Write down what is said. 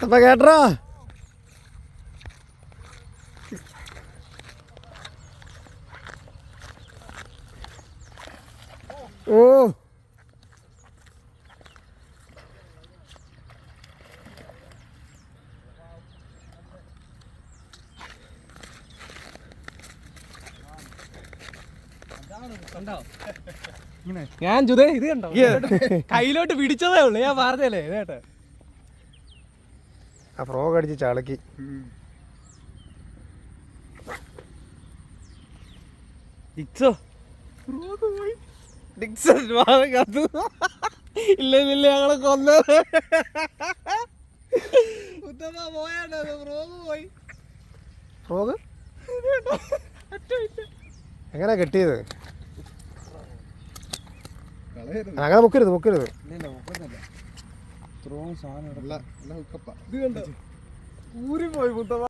അപ്പൊ കേട്ടോ. ഓ. ഞാൻ ചുതേ ഇത് കണ്ടോ? കയ്യിലോട്ട് പിടിച്ചതേ ഉള്ളു. ഞാൻ പറഞ്ഞല്ലേ ഇതേട്ടെ. ആ ഫ്രോഗ് അടിച്ച് ചളക്കി. ഡിക്സോ? ഡിക്സൺ കത്തു. ഇല്ല ഇല്ല ഞങ്ങളെ കൊന്നത്. ഉത്തമ പോയാണ്ടോ ഫ്രോഗ് പോയി. ഫ്രോഗ് എങ്ങനെ കെട്ടിയത്? അങ്ങനെ മുക്കരുത് മുക്കരുത്. ഇത് കണ്ടോ? ഊരി പോയി മുത്തമ്മ